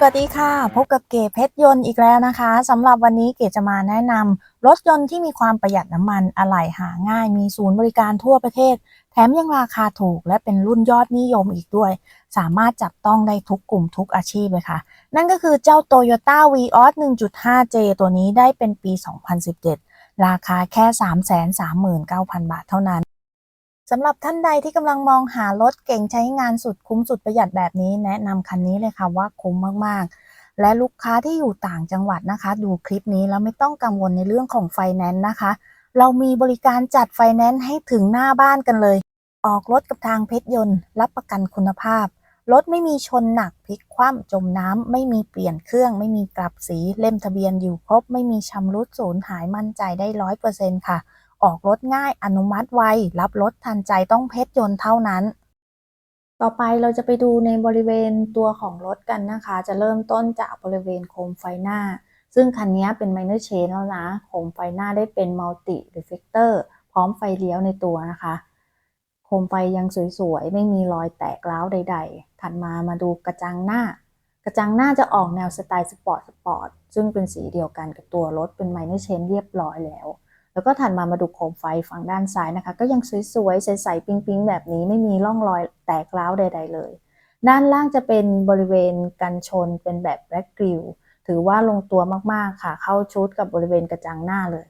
สวัสดีค่ะ พบกับเก๋เพชรยนต์อีกแล้วนะคะสำหรับวันนี้เก๋จะมาแนะนำรถยนต์ที่มีความประหยัดน้ำมันอะไหล่หาง่าย มีศูนย์บริการทั่วประเทศ แถมยังราคาถูกและเป็นรุ่นยอดนิยมอีกด้วย สามารถจับต้องได้ทุกกลุ่มทุกอาชีพเลยค่ะ นั่นก็คือเจ้า Toyota Vios 1.5J ตัวนี้ได้เป็นปี 2017 ราคาแค่ 339,000 บาทเท่านั้น สำหรับท่านใดที่กำลังมองหารถเก่งใช้งานสุดคุ้มสุดประหยัดแบบนี้ แนะนำคันนี้เลยค่ะว่าคุ้มมากๆ และลูกค้าที่อยู่ต่างจังหวัดนะคะ ดูคลิปนี้แล้วไม่ต้องกังวลในเรื่องของไฟแนนซ์นะคะ เรามีบริการจัดไฟแนนซ์ให้ถึงหน้าบ้านกันเลย ออกรถกับทางเพชรยนต์ รับประกันคุณภาพรถไม่มีชนหนักพลิกคว่ำจมน้ำไม่มีเปลี่ยนเครื่อง ไม่มีกลับสีเล่มทะเบียนอยู่ครบ ไม่มีชำรุดสูญหายมั่นใจได้ร้อยเปอร์เซ็นต์ค่ะ ออกรถง่ายอนุมัติไว รับรถทันใจต้องเพชรยนต์เท่านั้น ต่อไปเราจะไปดูในบริเวณตัวของรถกันนะคะ จะเริ่มต้นจากบริเวณโคมไฟหน้า ซึ่งคันนี้เป็น minor change แล้วนะ โคมไฟหน้าได้เป็น multi reflector พร้อมไฟเลี้ยวในตัวนะคะ โคมไฟยังสวยๆ ไม่มีรอยแตกร้าวใด ๆ ถัดมามาดูกระจังหน้ากระจังหน้าจะออกแนวสไตล์สปอร์ตสปอร์ตซึ่งเป็นสีเดียวกันกับตัวรถเป็น minor change เรียบร้อยแล้ว แล้วก็ถัดมามาดูโคมไฟฝั่งด้านซ้ายนะคะ ก็ยังสวยๆใสๆปิ๊งๆ แบบนี้ไม่มีร่องรอยแตกร้าวใด ๆ เลย ด้านล่างจะเป็นบริเวณกันชนเป็นแบบแบล็กกริลถือว่าลงตัวมากๆค่ะ เข้าชุดกับบริเวณกระจังหน้าเลย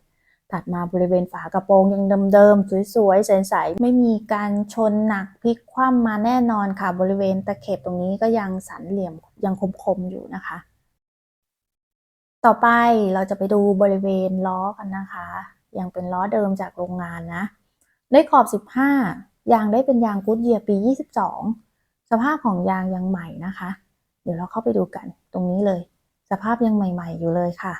ถัดมาบริเวณฝากระโปรงยังเดิมๆสวยๆใสๆไม่มีการชนหนักพลิกคว่ำมาแน่นอนค่ะ บริเวณตะเข็บตรงนี้ก็ยังสันเหลี่ยมยังคมๆอยู่นะคะ ต่อไปเราจะไปดูบริเวณล้อกันนะคะ ยังเป็นล้อเดิมจากโรงงานนะ ได้ขอบ 15 ยางได้เป็นยางกูดเยียร์ปี 22 สภาพของยางยังใหม่นะคะ เดี๋ยวเราเข้าไปดูกันตรงนี้เลย สภาพยังใหม่ ๆ อยู่เลยค่ะ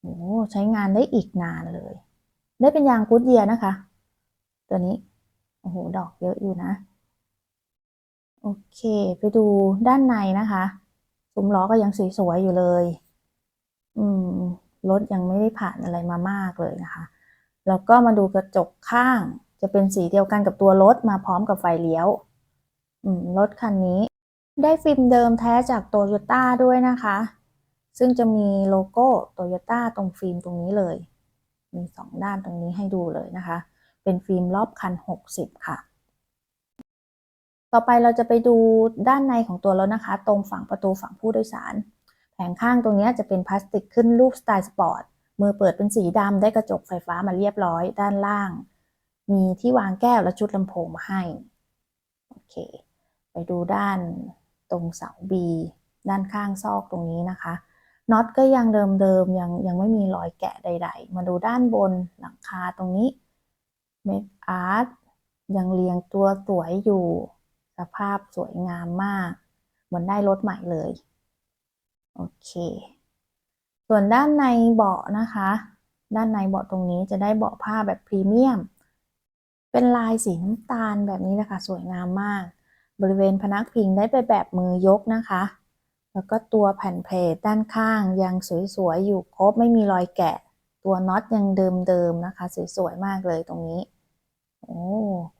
โอ้ใช้งานได้อีกนานเลย ได้เป็นยางกูดเยียร์นะคะ ตัวนี้ โอ้โห ดอกเยอะอยู่นะ โอเค ไปดูด้านในนะคะซุ้มล้อก็ยังสวยๆอยู่เลย อืม รถยังไม่ได้ผ่านอะไรมามากเลยนะคะแล้วก็มาดูกระจกข้าง จะเป็นสีเดียวกันกับตัวรถมาพร้อมกับไฟเลี้ยวรถคันนี้ ได้ฟิล์มเดิมแท้จากโตโยต้าด้วยนะคะ ซึ่งจะมีโลโก้โตโยต้าตรงฟิล์มตรงนี้เลย มีสองด้านตรงนี้ให้ดูเลยนะคะ เป็นฟิล์มรอบคัน 60 ค่ะ ต่อไปเราจะไปดูด้านในของตัวรถนะคะ ตรงฝั่งประตูฝั่งผู้โดยสาร ผงข้างตรงนี้จะเป็นพลาสติกขึ้นรูปสไตล์สปอร์ต มือเปิดเป็นสีดำได้กระจกไฟฟ้ามาเรียบร้อยด้านล่าง มีที่วางแก้วและชุดลำโพงมาให้ โอเค ไปดูด้านตรงเสา B ด้านข้างซอกตรงนี้นะคะ น็อตก็ยังเดิมๆ ยังยังไม่มีรอยแกะใด ๆ มาดูด้านบนหลังคาตรงนี้ เมคอาร์ตยังเรียงตัวสวยอยู่ สภาพสวยงามมาก เหมือนได้รถใหม่เลย โอเค ส่วนด้านในเบาะนะคะ ด้านในเบาะตรงนี้จะได้เบาะผ้าแบบพรีเมียม เป็นลายสีน้ำตาลแบบนี้นะคะสวยงามมาก บริเวณพนักพิงได้ไปแบบมือยกนะคะ แล้วก็ตัวแผ่นเพลทด้านข้างยังสวยๆอยู่ครบไม่มีรอยแกะ ตัวน็อตยังเดิมๆนะคะสวยๆมากเลยตรงนี้โอ้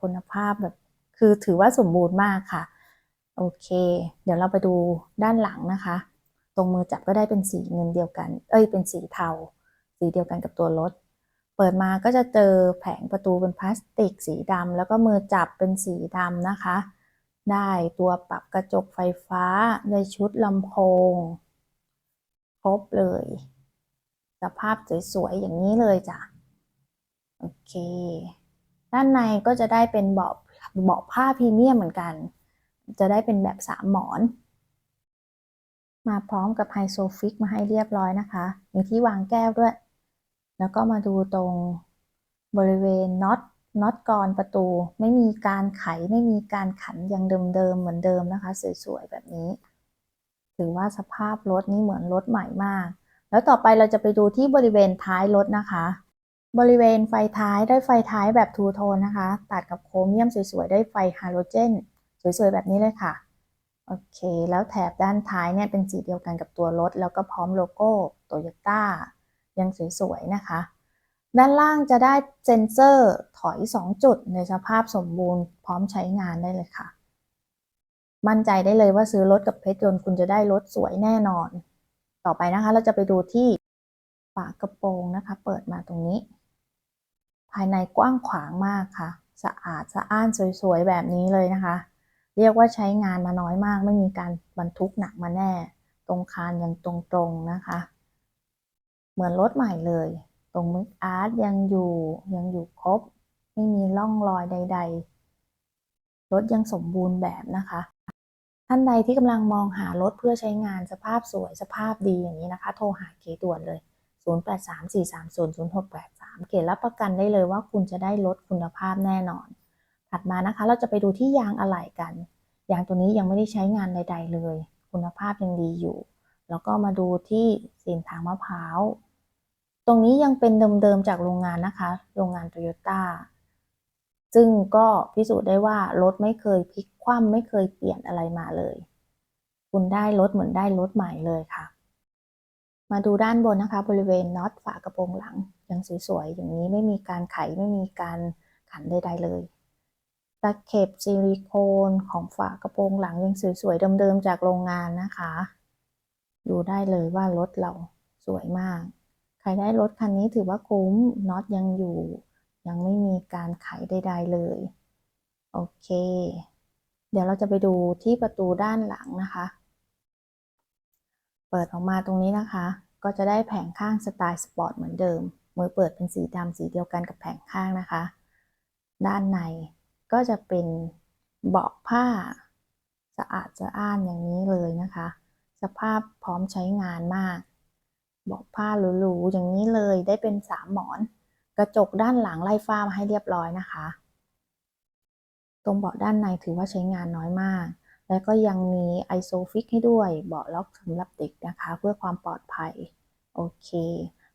คุณภาพแบบคือถือว่าสมบูรณ์มากค่ะ โอเค เดี๋ยวเราไปดูด้านหลังนะคะ ตรงมือจับก็ได้เป็นสีเงินเดียวกัน เอ้ย เป็นสีเทา สีเดียวกันกับตัวรถ เปิดมาก็จะเจอแผงประตูเป็นพลาสติกสีดำแล้วก็มือจับเป็นสีดำนะคะ ได้ตัวปรับกระจกไฟฟ้าได้ชุดลำโพง ครบเลย สภาพสวยๆอย่างนี้เลยจ้ะ โอเค ด้านในก็จะได้เป็นเบาะเบาะผ้าพรีเมียมเหมือนกัน จะได้เป็นแบบสามหมอน มาพร้อมกับไฮโซฟิกมาให้เรียบร้อยนะคะ มีที่วางแก้วด้วย แล้วก็มาดูตรงบริเวณน็อตน็อตกรประตู ไม่มีการไขไม่มีการขันยังเดิมๆเหมือนเดิมนะคะ สวยๆแบบนี้ ถือว่าสภาพรถนี่เหมือนรถใหม่มาก แล้วต่อไปเราจะไปดูที่บริเวณท้ายรถนะคะ บริเวณไฟท้ายได้ไฟท้ายแบบทูโทนนะคะ ตัดกับโครเมียมสวยๆได้ไฟฮาโลเจน สวยๆแบบนี้เลยค่ะ โอเค แล้วแถบด้านท้ายเนี่ยเป็นสีเดียวกันกับตัวรถ แล้วก็พร้อมโลโก้โตโยต้ายังสวยๆนะคะ ด้านล่างจะได้เซ็นเซอร์ถอย 2 จุดในสภาพสมบูรณ์พร้อมใช้งานได้เลยค่ะ มั่นใจได้เลยว่าซื้อรถกับเพชรยนต์คุณจะได้รถสวยแน่นอน ต่อไปนะคะ เราจะไปดูที่ฝากระโปรงนะคะ เปิดมาตรงนี้ ภายในกว้างขวางมากค่ะ สะอาดสะอ้านสวยๆแบบนี้เลยนะคะ เรียกว่าใช้งานมาน้อยมาก ไม่มีการบรรทุกหนักมาแน่ ตรงคานยังตรงๆนะคะ เหมือนรถใหม่เลย ตรงมึกอาร์ตยังอยู่ยังอยู่ครบ ไม่มีร่องรอยใด ๆ รถยังสมบูรณ์แบบนะคะ ท่านใดที่กำลังมองหารถเพื่อใช้งานสภาพสวยสภาพดีอย่างนี้นะคะ โทรหาเกด่วนเลย 0834300683 เกดรับประกันได้เลยว่าคุณจะได้รถคุณภาพแน่นอน ถัดมานะคะ เราจะไปดูที่ยางอะไหล่กัน ยางตัวนี้ยังไม่ได้ใช้งานใด ๆ เลย คุณภาพยังดีอยู่ แล้วก็มาดูที่สินทางมะพร้าว ตรงนี้ยังเป็นเดิมๆจากโรงงานนะคะ โรงงานโตโยต้า ซึ่งก็พิสูจน์ได้ว่ารถไม่เคยพลิกคว่ำไม่เคยเปลี่ยนอะไรมาเลย คุณได้รถเหมือนได้รถใหม่เลยค่ะ มาดูด้านบนนะคะ บริเวณน็อตฝากระโปรงหลังยังสวยๆอย่างนี้ไม่มีการไขไม่มีการขันใดๆเลย ตะเข็บซิลิโคนของฝากระโปรงหลังยังสวยๆเดิมๆจากโรงงานนะคะ ดูได้เลยว่ารถเราสวยมาก ใครได้รถคันนี้ถือว่าคุ้มน็อตยังอยู่ ยังไม่มีการไขใดๆเลย โอเค เดี๋ยวเราจะไปดูที่ประตูด้านหลังนะคะ เปิดออกมาตรงนี้นะคะ ก็จะได้แผงข้างสไตล์สปอร์ตเหมือนเดิม มือเปิดเป็นสีดำสีเดียวกันกับแผงข้างนะคะ ด้านใน ก็จะเป็นเบาะผ้าสะอาดสะอ้านอย่างนี้เลยนะคะ สภาพพร้อมใช้งานมาก เบาะผ้าหรูๆอย่างนี้เลยได้เป็นสามหมอน กระจกด้านหลังไล่ฟ้ามาให้เรียบร้อยนะคะ ตรงเบาะด้านในถือว่าใช้งานน้อยมาก แล้วก็ยังมีไอโซฟิกให้ด้วย เบาะล็อกสำหรับเด็กนะคะ เพื่อความปลอดภัย โอเค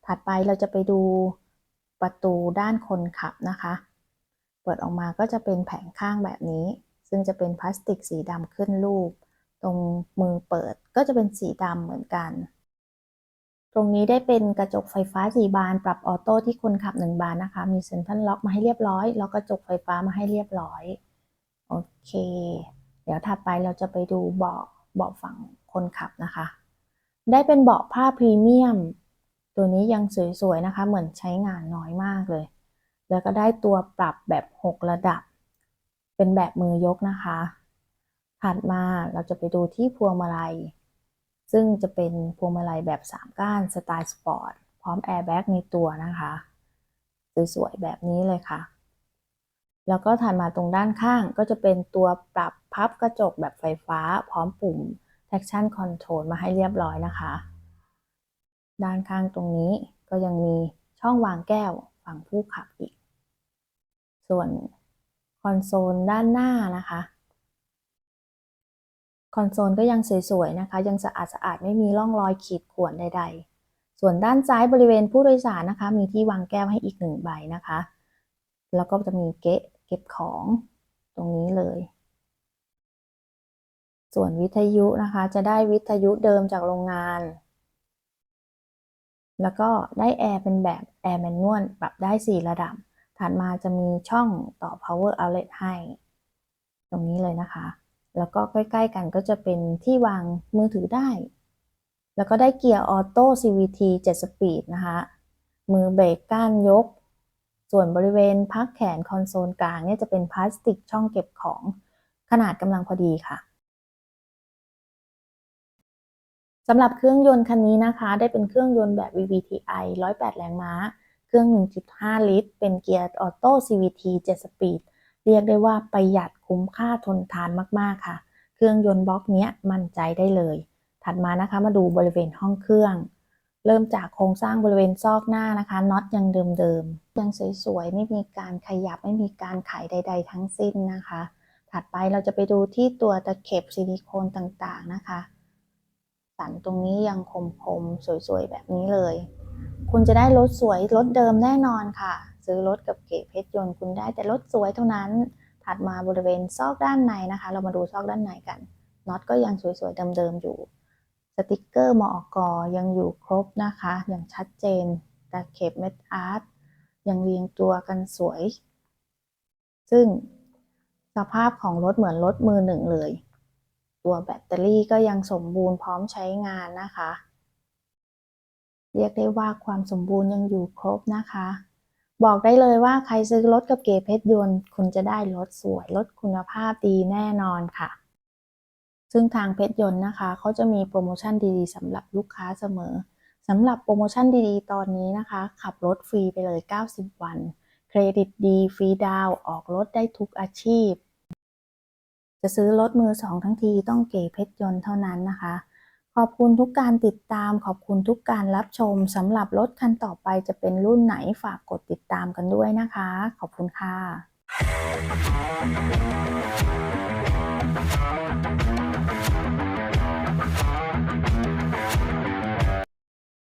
ถัดไปเราจะไปดูประตูด้านคนขับนะคะ เปิดออกมาก็จะเป็นแผงข้างแบบนี้ ซึ่งจะเป็นพลาสติกสีดำขึ้นรูป ตรงมือเปิดก็จะเป็นสีดำเหมือนกัน ตรงนี้ได้เป็นกระจกไฟฟ้าสี่บาน ปรับออโต้ที่คนขับหนึ่งบานนะคะ มีเซ็นทรัลล็อกมาให้เรียบร้อยแล้วกระจกไฟฟ้ามาให้เรียบร้อย โอเค เดี๋ยวถัดไปเราจะไปดูเบาะเบาะฝั่งคนขับนะคะ ได้เป็นเบาะผ้าพรีเมียม ตัวนี้ยังสวยๆนะคะ เหมือนใช้งานน้อยมากเลย แล้วก็ได้ตัวปรับแบบ 6 ระดับ เป็นแบบมือยกนะคะ ถัดมาเราจะไปดูที่พวงมาลัย ซึ่งจะเป็นพวงมาลัยแบบ 3 ก้านสไตล์สปอร์ต พร้อมแอร์แบ็กในตัวนะคะ สวยๆแบบนี้เลยค่ะ แล้วก็ถัดมาตรงด้านข้างก็จะเป็นตัวปรับพับกระจกแบบไฟฟ้า พร้อมปุ่ม traction control มาให้เรียบร้อยนะคะ ด้านข้างตรงนี้ก็ยังมีช่องวางแก้ว ฝั่งผู้ขับอีก ส่วนคอนโซลด้านหน้านะคะคอนโซลก็ยังสวยๆนะคะ ยังสะอาดสะอาดไม่มีร่องรอยขีดข่วนใด ๆ ส่วนด้านซ้ายบริเวณผู้โดยสารนะคะ มีที่วางแก้วให้อีกหนึ่งใบนะคะ แล้วก็จะมีเกะเก็บของตรงนี้เลย ส่วนวิทยุนะคะ จะได้วิทยุเดิมจากโรงงาน แล้วก็ได้แอร์เป็นแบบแอร์แมนนวลปรับได้ 4 ระดับ ถัดมาจะมีช่องต่อ power outlet ให้ ตรงนี้เลยนะคะ แล้วก็ใกล้ ๆ กันก็จะเป็นที่วางมือถือได้ แล้วก็ได้เกียร์ออโต้ CVT 7 สปีดนะคะ มือเบรกก้านยก ส่วนบริเวณพักแขนคอนโซลกลางเนี่ยจะเป็นพลาสติกช่องเก็บของขนาดกำลังพอดีค่ะ สำหรับเครื่องยนต์คันนี้นะคะ ได้เป็นเครื่องยนต์แบบ VVTi 108 แรงม้า เครื่อง 1.5 ลิตร เป็นเกียร์ออโต้ CVT 7 สปีด เรียกได้ว่าประหยัดคุ้มค่าทนทานมากๆค่ะ เครื่องยนต์บล็อกเนี้ยมั่นใจได้เลย ถัดมานะคะมาดูบริเวณห้องเครื่อง เริ่มจากโครงสร้างบริเวณซอกหน้านะคะน็อตยังเดิมๆ ยังสวยๆ ไม่มีการขยับไม่มีการไขใด ๆ ทั้งสิ้นนะคะ ถัดไปเราจะไปดูที่ตัวตะเข็บซิลิโคนต่างๆนะคะ สันตรงนี้ยังคมๆ สวยๆ แบบนี้เลย คุณจะได้รถสวยรถเดิมแน่นอนค่ะ ซื้อรถกับเก๋เพชรยนต์คุณได้แต่รถสวยเท่านั้น ถัดมาบริเวณซอกด้านในนะคะ เรามาดูซอกด้านในกันน็อตก็ยังสวยๆ เดิมๆ อยู่ สติกเกอร์มอกยังอยู่ครบนะคะ อย่างชัดเจนตะเข็บเม็ดอาร์ตยังเรียงตัวกันสวย ซึ่งสภาพของรถเหมือนรถมือหนึ่งเลย ตัวแบตเตอรี่ก็ยังสมบูรณ์พร้อมใช้งานนะคะ เรียกได้ว่าความสมบูรณ์ยังอยู่ครบนะคะ บอกได้เลยว่าใครซื้อรถกับเกเพชรยนต์ คุณจะได้รถสวยรถคุณภาพดีแน่นอนค่ะ ซึ่งทางเพชรยนต์นะคะเขาจะมีโปรโมชั่นดีๆสำหรับลูกค้าเสมอสำหรับโปรโมชั่นดีๆ ตอนนี้นะคะ ขับรถฟรีไปเลย 90 วัน เครดิตดี ฟรีดาวออกรถได้ทุกอาชีพ จะซื้อรถมือสองทั้งทีต้องเก๋เพชรยนต์เท่านั้นนะคะ ขอบคุณทุกการติดตาม ขอบคุณทุกการรับชมสำหรับรถคันต่อไปจะเป็นรุ่นไหนฝากกดติดตามกันด้วยนะคะ ขอบคุณค่ะ